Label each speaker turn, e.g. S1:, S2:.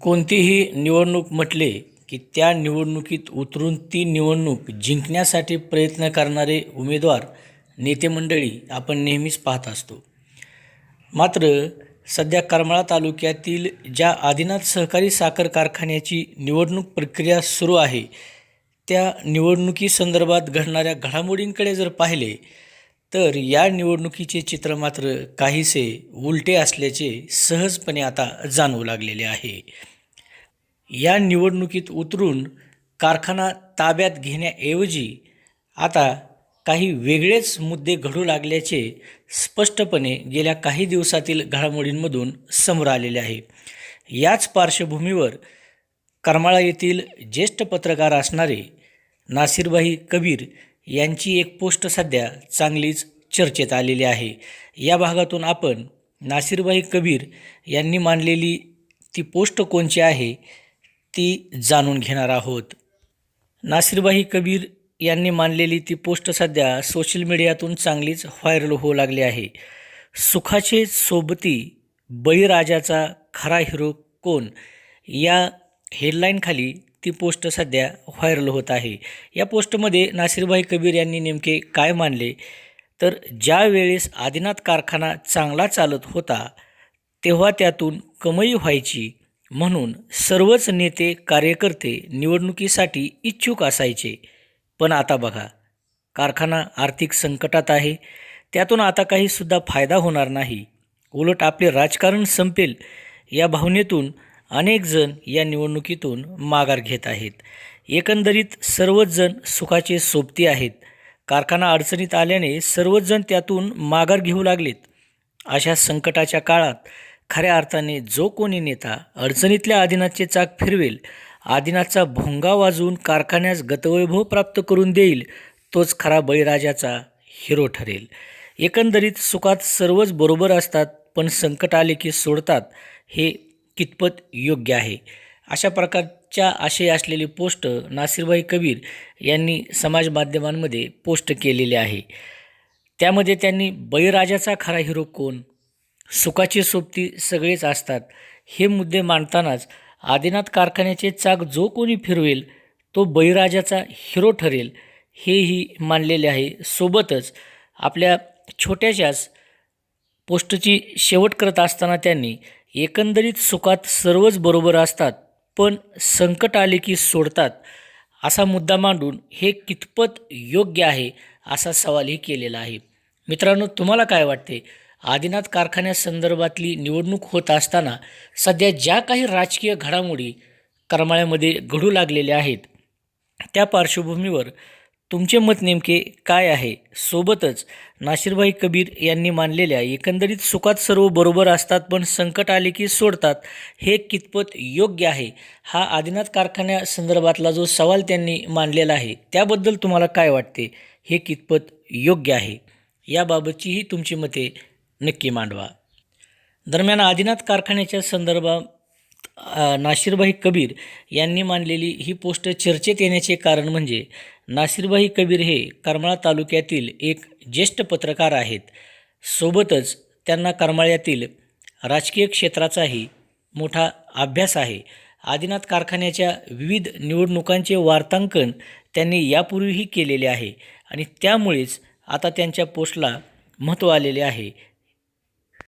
S1: कोणतीही निवडणूक म्हटले की त्या निवडणुकीत उतरून ती निवडणूक जिंकण्यासाठी प्रयत्न करणारे उमेदवार नेतेमंडळी आपण नेहमीच पाहत असतो. मात्र सध्या करमाळा तालुक्यातील ज्या आदिनाथ सहकारी साखर कारखान्याची निवडणूक प्रक्रिया सुरू आहे त्या निवडणुकीसंदर्भात घडणाऱ्या घडामोडींकडे जर पाहिले तर या निवडणुकीचे चित्र मात्र काहीसे उलटे असल्याचे सहजपणे आता जाणवू लागलेले आहे. या निवडणुकीत उतरून कारखाना ताब्यात घेण्याऐवजी आता काही वेगळेच मुद्दे घडू लागल्याचे स्पष्टपणे गेल्या काही दिवसातील घडामोडींमधून समोर आलेले आहे. याच पार्श्वभूमीवर करमाळा येथील ज्येष्ठ पत्रकार असणारे नासिरबाई कबीर यांची एक पोस्ट सध्या चांगलीच चर्चेत आलेली आहे. या भागातून आपण नासिरबाई कबीर यांनी मांडलेली ती पोस्ट कोणची आहे ती जाणून घेणार आहोत. नासिरबाई कबीर यांनी मांडलेली ती पोस्ट सध्या सोशल मीडियातून चांगलीच व्हायरल होऊ लागली आहे. सुखाचे सोबती बळीराजाचा खरा हिरो कोण? या हेडलाईनखाली ती पोस्ट सध्या व्हायरल होत आहे. या पोस्टमध्ये नासिरबाई कबीर यांनी नेमके काय मानले? तर ज्या वेळेस आदिनाथ कारखाना चांगला चालत होता तेव्हा त्यातून कमाई व्हायची म्हणून सर्वच नेते कार्यकर्ते निवडणुकीसाठी इच्छुक असायचे. पण आता बघा कारखाना आर्थिक संकटात आहे त्यातून आता काहीसुद्धा फायदा होणार नाही. उलट आपले राजकारण संपेल या भावनेतून अनेकजण या निवडणुकीतून माघार घेत आहेत. एकंदरीत सर्वच जण सुखाचे सोबती आहेत. कारखाना अडचणीत आल्याने सर्वच जण त्यातून माघार घेऊ लागलेत. अशा संकटाच्या काळात खऱ्या अर्थाने जो कोणी नेता अडचणीतल्या आदिनाथचे चाक फिरवेल आदिनाथचा भोंगा वाजवून कारखान्यास गतवैभव प्राप्त करून देईल तोच खरा बळीराजाचा हिरो ठरेल. एकंदरीत सुखात सर्वच बरोबर असतात पण संकट आले की सोडतात हे कितपत योग्य आहे? अशा प्रकारच्या आशय असलेली पोस्ट नासिरबाई कबीर यांनी समाज माध्यमांमध्ये पोस्ट केलेली आहे. त्यामध्ये त्यांनी बळीराजाचा खरा हिरो कोण? सुखाची सोबती सगळेच असतात. हे मुद्दे मांडतानाच आदिनाथ कारखान्याचे चाक जो कोणी फिरवेल तो बळीराजाचा हिरो ठरेल हेही मानलेले आहे. सोबतच आपल्या छोट्याशाच पोस्टची शेवट करत असताना त्यांनी एकंदरीत सुखात सर्वच बरोबर असतात पण संकट आले की सोडतात असा मुद्दा मांडून हे कितपत योग्य आहे असा सवालही केलेला आहे. मित्रांनो तुम्हाला काय वाटते? आदिनाथ कारखान्यासंदर्भातली निवडणूक होत असताना सध्या ज्या काही राजकीय घडामोडी करमाळ्यामध्ये घडू लागलेल्या आहेत त्या पार्श्वभूमीवर तुमचे मत नेमके काय आहे? सोबतच नाशिरभाई कबीर यांनी मानलेल्या एकंदरीत सुखात सर्व बरोबर असतात पण संकट आले की सोडतात हे कितपत योग्य आहे? हा आदिनाथ कारखान्यासंदर्भातला जो सवाल त्यांनी मांडलेला आहे त्याबद्दल तुम्हाला काय वाटते? हे कितपत योग्य आहे? याबाबतचीही तुमची मते नक्की मांडवा. दरम्यान आदिनाथ कारखान्याच्या संदर्भात नाशिरभाई कबीर यांनी मांडलेली ही पोस्ट चर्चेत येण्याचे कारण म्हणजे नासिरभाई कबीर हे करमाळा तालुक्यातील एक ज्येष्ठ पत्रकार आहेत. सोबतच त्यांना करमाळ्यातील राजकीय क्षेत्राचाही मोठा अभ्यास आहे. आदिनाथ कारखान्याच्या विविध निवडणुकांचे वार्तांकन त्यांनी यापूर्वीही केलेले आहे आणि त्यामुळेच आता त्यांच्या पोस्टला महत्त्व आलेले आहे.